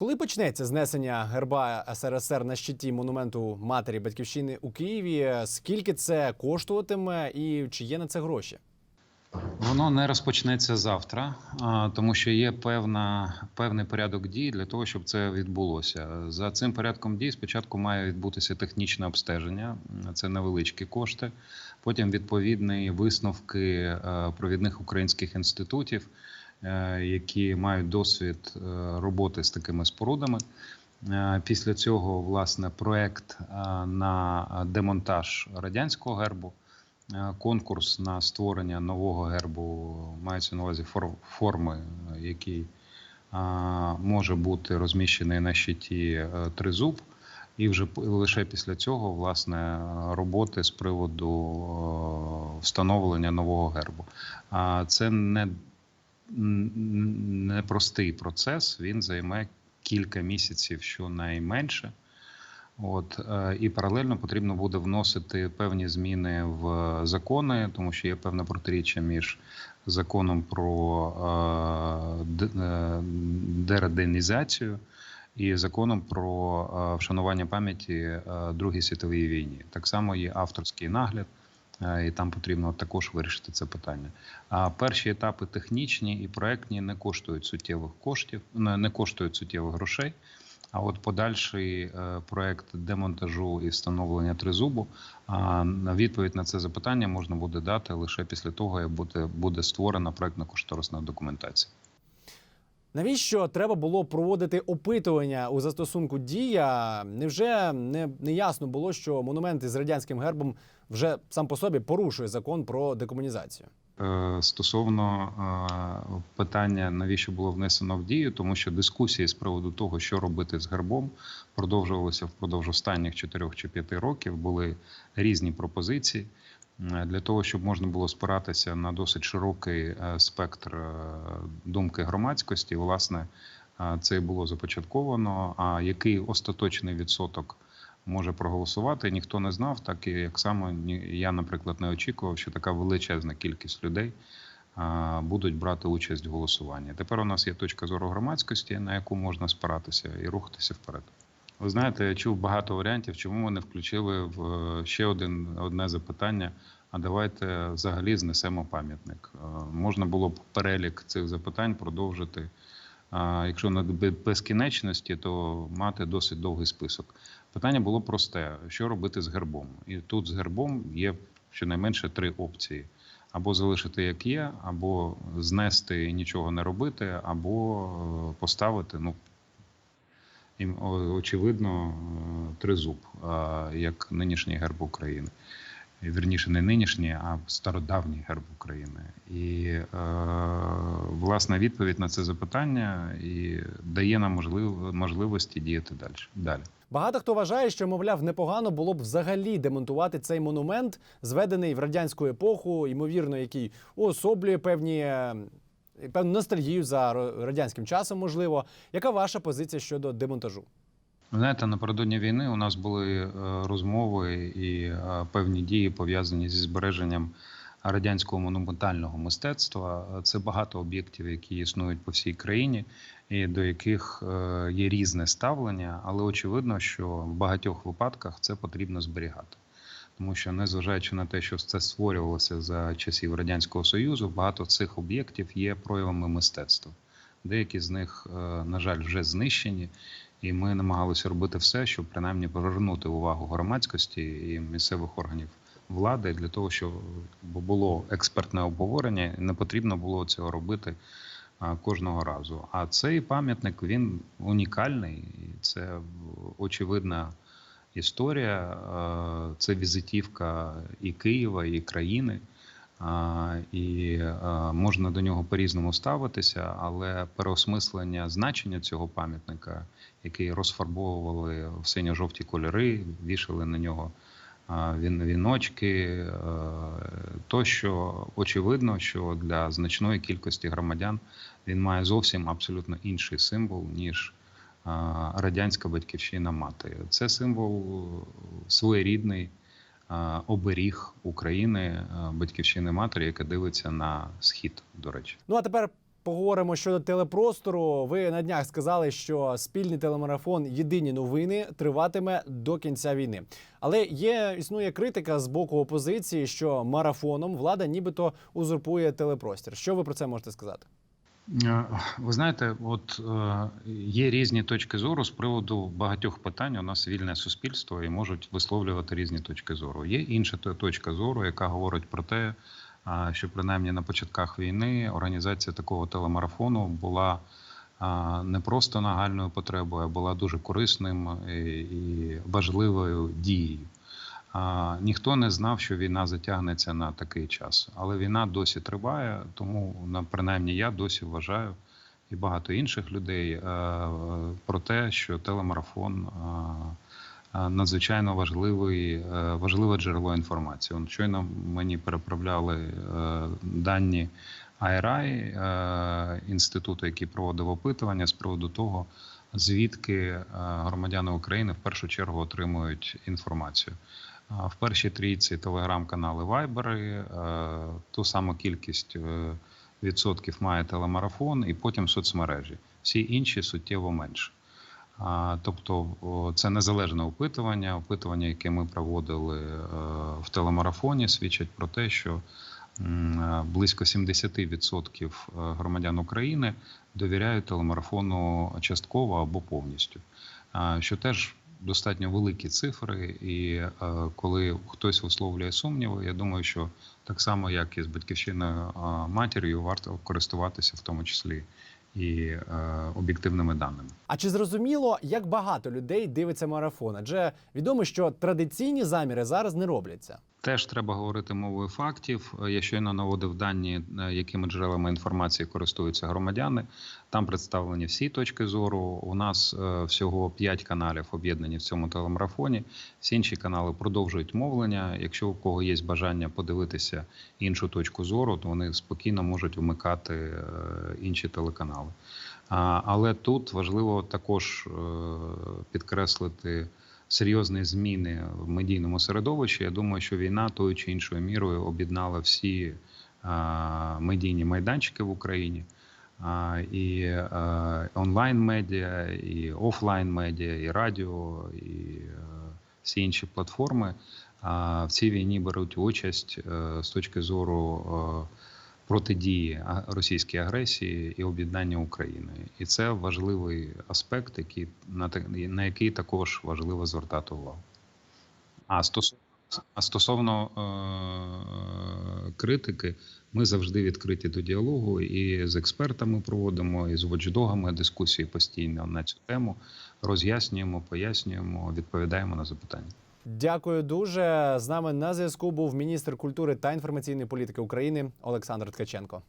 Коли почнеться знесення герба СРСР на щиті монументу матері батьківщини у Києві? Скільки це коштуватиме і чи є на це гроші? Воно не розпочнеться завтра, тому що є певна, певний порядок дій для того, щоб це відбулося. За цим порядком дій спочатку має відбутися технічне обстеження, це невеличкі кошти. Потім відповідні висновки е, провідних українських інститутів, які мають досвід е, роботи з такими спорудами. Е, Після цього, власне, проект е, на демонтаж радянського гербу. Е, конкурс на створення нового гербу мається на увазі форми, е, який може бути розміщений на щиті е, тризуб. І вже лише після цього власне роботи з приводу е, встановлення нового гербу. А це не, н- не простий процес, він займе кілька місяців щонайменше. От е, і паралельно потрібно буде вносити певні зміни в закони, тому що є певне протиріччя між законом про е, е, дераденізацію і законом про вшанування пам'яті Другій світовій війні. Так само є авторський нагляд. Е, І там потрібно також вирішити це питання. А перші етапи технічні і проектні не коштують суттєвих коштів, не коштують суттєвих грошей. А от подальший е, проект демонтажу і встановлення тризубу а, відповідь на це запитання можна буде дати лише після того, як буде створена проектно-кошторисна документація. Навіщо треба було проводити опитування у застосунку дія? Невже не, не ясно було, що монумент із радянським гербом вже сам по собі порушує закон про декомунізацію? Е, Стосовно е, питання, навіщо було внесено в дію, тому що дискусії з приводу того, що робити з гербом, продовжувалися впродовж останніх 4 чи 5 років. Були різні пропозиції для того, щоб можна було спиратися на досить широкий е, спектр е, думки громадськості. Власне, е, це було започатковано. А який остаточний відсоток? може проголосувати. Ніхто не знав, так і як само я, наприклад, не очікував, що така величезна кількість людей будуть брати участь в голосуванні. Тепер у нас є точка зору громадськості, на яку можна спиратися і рухатися вперед. Ви знаєте, я чув багато варіантів, чому ми не включили в е, ще один одне запитання. А давайте взагалі знесемо пам'ятник. Е, Можна було б перелік цих запитань продовжити. Якщо на безкінечності, то мати досить довгий список. Питання було просте: що робити з гербом? І тут з гербом є щонайменше три опції: або залишити як є, або знести і нічого не робити, або е, поставити, ну і, очевидно, е, тризуб, як нинішній герб України. Вірніше, не нинішній, а стародавній герб України. І е, власна відповідь на це запитання і дає нам можлив, можливості діяти далі. далі. Багато хто вважає, що мовляв непогано було б взагалі демонтувати цей монумент, зведений в радянську епоху, ймовірно, який уособлює певні. Е, Певну ностальгію за радянським часом, можливо. Яка ваша позиція щодо демонтажу? Знаєте, напередодні війни у нас були е, розмови і е, певні дії пов'язані зі збереженням радянського монументального мистецтва. Це багато об'єктів, які існують по всій країні, і до яких є різне ставлення, але очевидно, що в багатьох випадках це потрібно зберігати. Тому що, незважаючи на те, що це створювалося за часів радянського союзу, багато цих об'єктів є проявами мистецтва. Деякі з них, е, на жаль, вже знищені, і ми намагалися робити все, щоб принаймні повернути увагу громадськості і місцевих органів влади для того, щоб було експертне обговорення, і не потрібно було цього робити кожного разу. А цей пам'ятник він унікальний, і це очевидна історія, е, це візитівка і Києва, і країни. І е, можна до нього по-різному ставитися, але переосмислення значення цього пам'ятника, який розфарбовували в синьо-жовті кольори, вішали на нього віночки, е, тощо очевидно, що для значної кількості громадян він має зовсім абсолютно інший символ, ніж радянська батьківщина мати. Це символ е, своєрідний е, оберіг України, е, батьківщини матері, яка дивиться на схід, до речі. Ну а тепер поговоримо щодо телепростору. Ви на днях сказали, що спільний телемарафон Єдині новини триватиме до кінця війни. Але є існує критика з боку опозиції, що марафоном влада нібито узурпує телепростір. Що ви про це можете сказати? Е, Ви знаєте, от е, є різні точки зору з приводу багатьох питань. У нас вільне суспільство і можуть висловлювати різні точки зору. Є інша точка зору, яка говорить про те, а, що принаймні на початках війни організація такого телемарафону була не просто нагальною потребою, а була дуже корисним і важливою дією. А, ніхто не знав, що війна затягнеться на такий час, але війна досі триває, тому на принаймні я досі вважаю і багато інших людей е, про те, що телемарафон е, е, надзвичайно важливий, важливе джерело інформації. Он щойно мені переправляли дані е, інституту, який проводив опитування з приводу того, звідки громадяни України в першу чергу отримують інформацію. В першій трійці телеграм-канали Вайбери, е, ту саму кількість е, відсотків має телемарафон і потім соцмережі. Всі інші суттєво менше. Тобто це незалежне опитування. Опитування, яке ми проводили е, в телемарафоні, свідчать про те, що близько 70% е, громадян України довіряють телемарафону частково або повністю. Що теж достатньо великі цифри, і е, коли хтось висловлює сумніви, я думаю, що так само, як і з батьківщиною матір'ю, варто користуватися в тому числі і е, об'єктивними даними. А чи зрозуміло, як багато людей дивиться марафон? Адже відомо, що традиційні заміри зараз не робляться. Теж треба говорити мовою фактів. Е, Я щойно наводив дані, е, якими джерелами інформації користуються громадяни. Там представлені всі точки зору. У нас е, всього 5 каналів об'єднані в цьому телемарафоні. Всі інші канали продовжують мовлення. Якщо у кого є бажання подивитися іншу точку зору, то вони спокійно можуть вмикати інші телеканали. Але тут важливо також підкреслити серйозні зміни в медійному середовищі. Я думаю, що війна тою чи іншою мірою об'єднала всі медійні майданчики в Україні. І е, онлайн-медіа, і офлайн-медіа, і радіо, і всі інші платформи в цій війні беруть участь е, з точки зору е, протидії російській агресії і об'єднання України. І це важливий аспект, який на на який також важливо звертати увагу. А стосовно, а стосовно е- критики, ми завжди відкриті до діалогу і з експертами проводимо, і з watchdogами дискусії постійно на цю тему. Роз'яснюємо, пояснюємо, відповідаємо на запитання. Дякую дуже. З нами на зв'язку був міністр культури та інформаційної політики України Олександр Ткаченко.